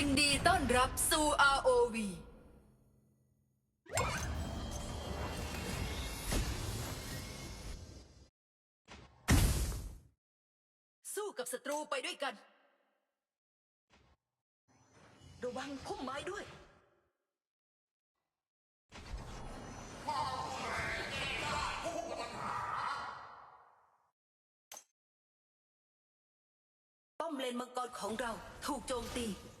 ินดีต้อนรับสู่ ROV สู้กับศัตรูไปด้วยกัน ระวังพุ่มไม้ด้วย ป้อมเลนมังกรของเราถูกโจมตี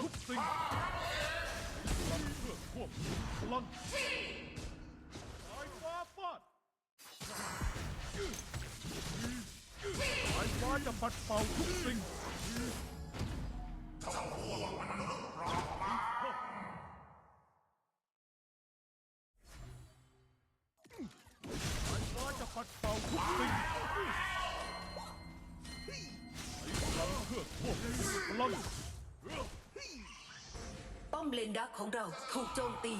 ทุกสิ่งลังเพื่อควบคุมพลังสายฟ้าฟาดสายฟ้าจะปัดเป่าทุกสิ่งสายฟ้าจะปัดเป่าทุกสิ่งใช้พลังเพื่อควบคุมพลัง อมเลนดักของเราถูกโจมตี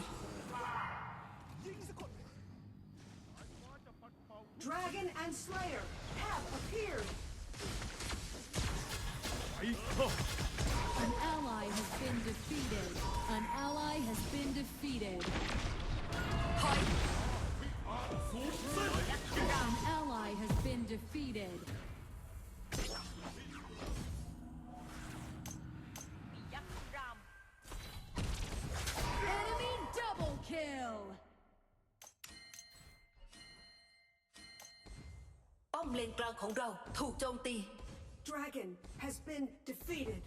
Dragon and Slayer have appeared. ไปข้า An ally has been defeated. An ally has been defeated. ป้อมเลนกลางของเราถูกโจมตี Dragon has been defeated.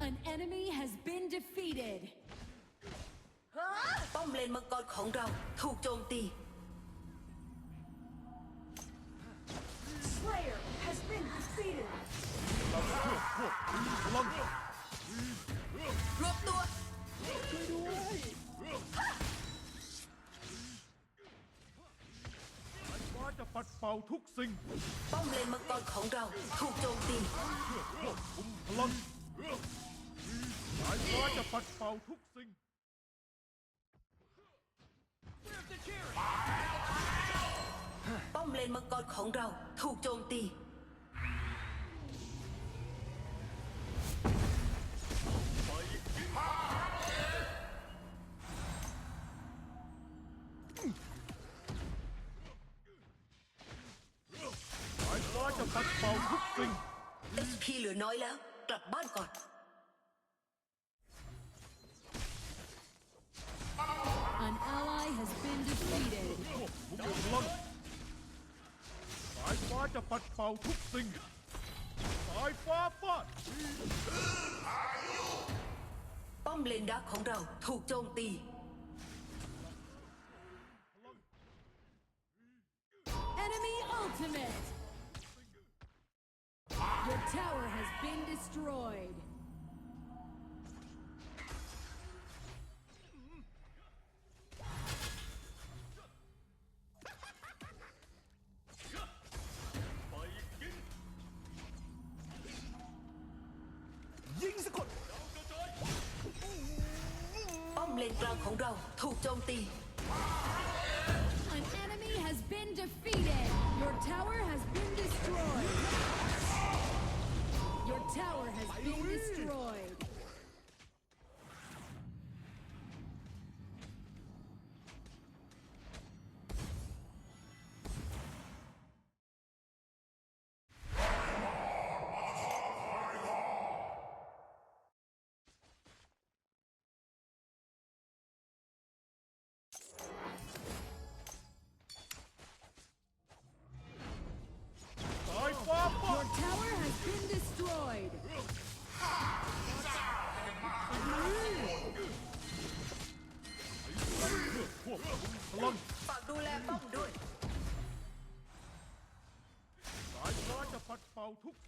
An enemy has been defeated. ป้อมเลนมังกรของเราถูกโจมตี เป่าทุกสิ่ง ป้อมเลนมังกรของเราถูกโจมตี เพื่อควบคุมพลังสายฟ้าจะปัดเป่าทุกสิ่ง ป้อมเลนมังกรของเราถูกโจมตี ส SP เหลือน้อยแล้ว กลับบ้านก่อน An ally has been defeated. ควบคุมพลังสายฟ้าจะปัดเป่าทุกสิ่ง สายฟ้าฟาดป้อมเลนดักของเราถูกโจมตี Enemy ultimate! Your tower has been destroyed. Dính sức Bom lên.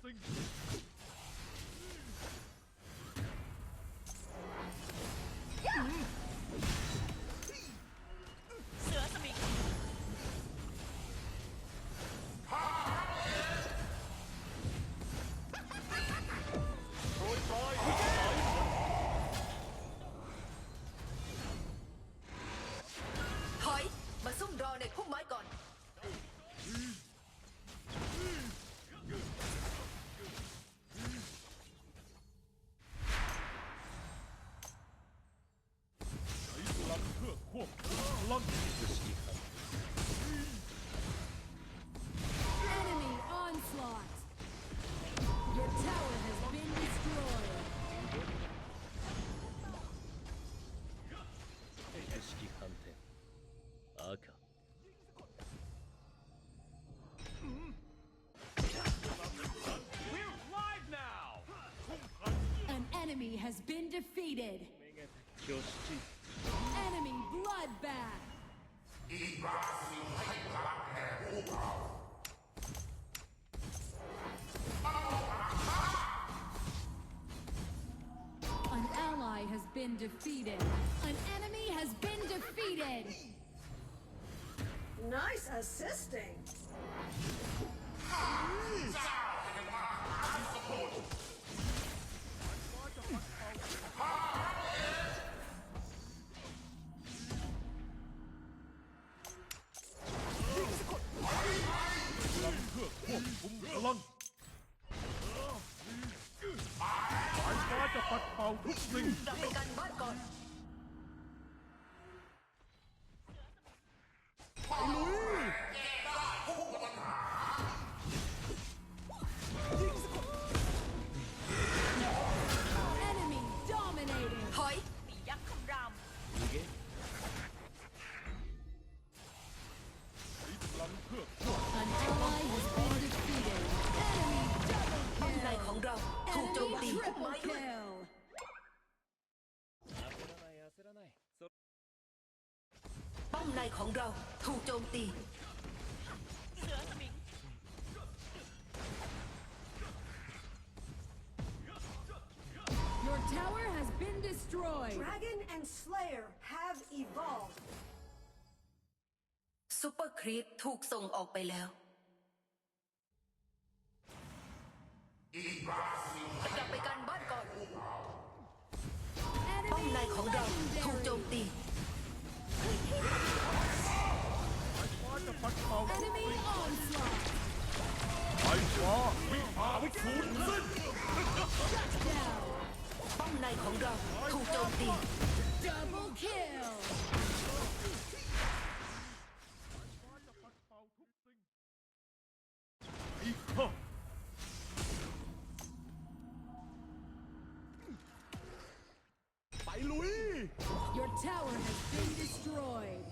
Thank you. has been defeated. Enemy bloodbath. An ally has been defeated. An enemy has been defeated. Nice assisting. Ah, ทุกสิ่งกลับไปกันบ้านก่อน มในของเราถูกโจมตี Your tower has been destroyed. Dragon and Slayer have evolved. ซูเปอร์ครีปถูกส่งออกไปแล้วกลับไปกันบ้านก่อนป้อม Enemy ในของเราถูกโจม legendary. ตี ฟ้าจะปัดเป่าทุก Enemy สิ่ง onslaught. สายฟ้าวิภาวิสูญสิ้น Down. ป้อมในของเราถูกโจมตี Double kill. Destroyed.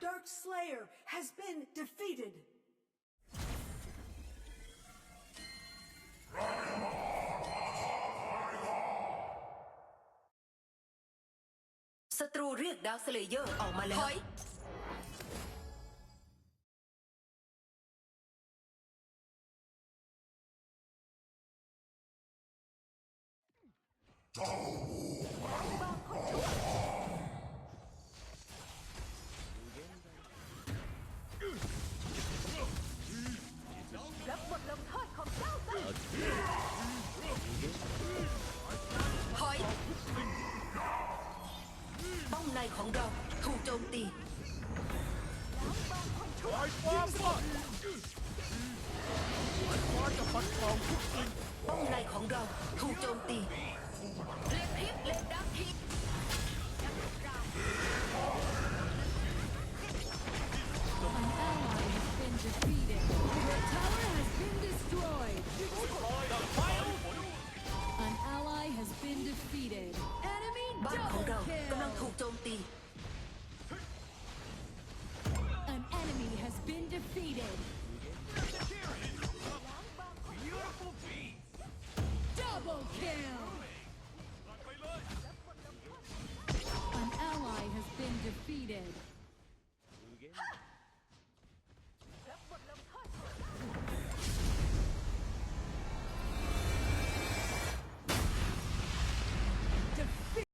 Dark Slayer has been defeated. ตรูเรียกดาวสเลเยอร์ออกมาแล้วถอยรั ของเราถูกโจมตีสายฟ้าฟาดสายฟ้าจะปัดเป่าทุกสิ่งป้อมในของเราถูกโจมตี